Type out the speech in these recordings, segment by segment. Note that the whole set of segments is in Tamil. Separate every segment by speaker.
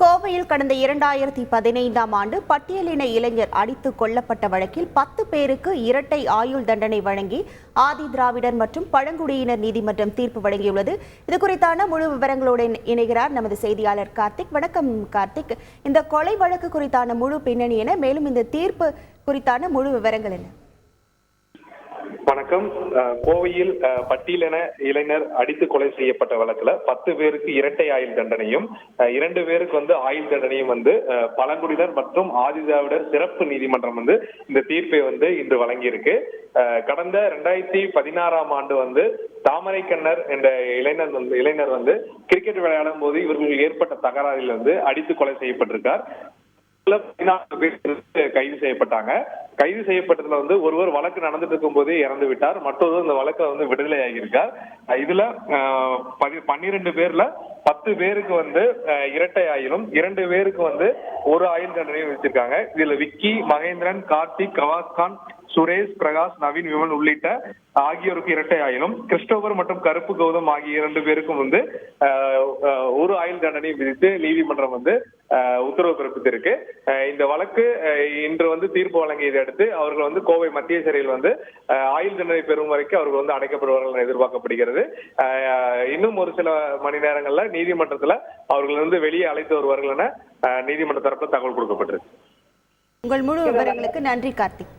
Speaker 1: கோவையில் கடந்த இரண்டாயிரத்தி பதினைந்தாம் ஆண்டு பட்டியலின இளைஞர் அடித்து கொல்லப்பட்ட வழக்கில் பத்து பேருக்கு இரட்டை ஆயுள் தண்டனை வழங்கி ஆதி திராவிடர் மற்றும் பழங்குடியினர் நீதிமன்றம் தீர்ப்பு வழங்கியுள்ளது. இது குறித்தான முழு விவரங்களோடு இணைகிறார் நமது செய்தியாளர் கார்த்திக். வணக்கம் கார்த்திக். இந்த கொலை வழக்கு குறித்தான முழு பின்னணி என மேலும் இந்த தீர்ப்பு குறித்தான முழு விவரங்கள் என்ன?
Speaker 2: வணக்கம். கோவையில் பட்டியலின இளைஞர் அடித்து கொலை செய்யப்பட்ட வழக்குல பத்து பேருக்கு இரட்டை ஆயுள் தண்டனையும் இரண்டு பேருக்கு வந்து ஆயுள் தண்டனையும் வந்து பழங்குடியினர் மற்றும் ஆதிதிராவிடர் சிறப்பு நீதிமன்றம் வந்து இந்த தீர்ப்பை வந்து இன்று வழங்கியிருக்கு. கடந்த ரெண்டாயிரத்தி பதினாறாம் ஆண்டு வந்து தாமரை கண்ணர் என்ற இளைஞர் வந்து இளைஞர் வந்து கிரிக்கெட் விளையாடும் போது இவர்களுக்கு ஏற்பட்ட தகராறில் வந்து அடித்து கொலை செய்யப்பட்டிருக்கார். கைது செய்யப்பட்டாங்க. கைது செய்யப்பட்டதுல வந்து ஒருவர் வழக்கு நடந்துட்டு இருக்கும் போதே இறந்து விட்டார். மற்றொரு இந்த வழக்குல வந்து விடுதலை ஆகியிருக்கார் இதுல பன்னிரெண்டு பதி- பேர்ல பத்து பேருக்கு வந்து இரட்டை ஆயிலும் இரண்டு பேருக்கு வந்து ஒரு ஆயுள் தண்டனையும் வச்சிருக்காங்க இதுல விக்கி மகேந்திரன் கார்த்திக் கவாஸ்கான் சுரேஷ் பிரகாஷ் நவீன் விமன் உள்ளிட்ட ஆகியோருக்கு இரட்டை ஆயினும் கிறிஸ்டோபர் மற்றும் கருப்பு கௌதம் ஆகிய இரண்டு பேருக்கும் வந்து ஆயுள் தண்டனை விதித்து நீதிமன்றம் வந்து உத்தரவு பிறப்பித்திருக்கு. இந்த வழக்கு இன்று வந்து தீர்ப்பு வழங்கியதை அடுத்து அவர்கள் வந்து கோவை மத்திய சிறையில் வந்து ஆயுள் தண்டனை பெறும் வரைக்கும் அவர்கள் வந்து அடைக்கப்படுவார்கள் என எதிர்பார்க்கப்படுகிறது. இன்னும் ஒரு சில மணி நேரங்கள்ல நீதிமன்றத்துல அவர்கள் வந்து வெளியே அழைத்து வருவார்கள் என நீதிமன்ற தரப்புல தகவல் கொடுக்கப்பட்டிருக்கு.
Speaker 1: உங்கள் முழு விவரங்களுக்கு நன்றி கார்த்திக்.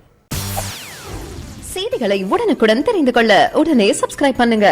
Speaker 3: செய்திகளை உடனுக்குடன் தெரிந்து கொள்ள உடனே சப்ஸ்கிரைப் பண்ணுங்க.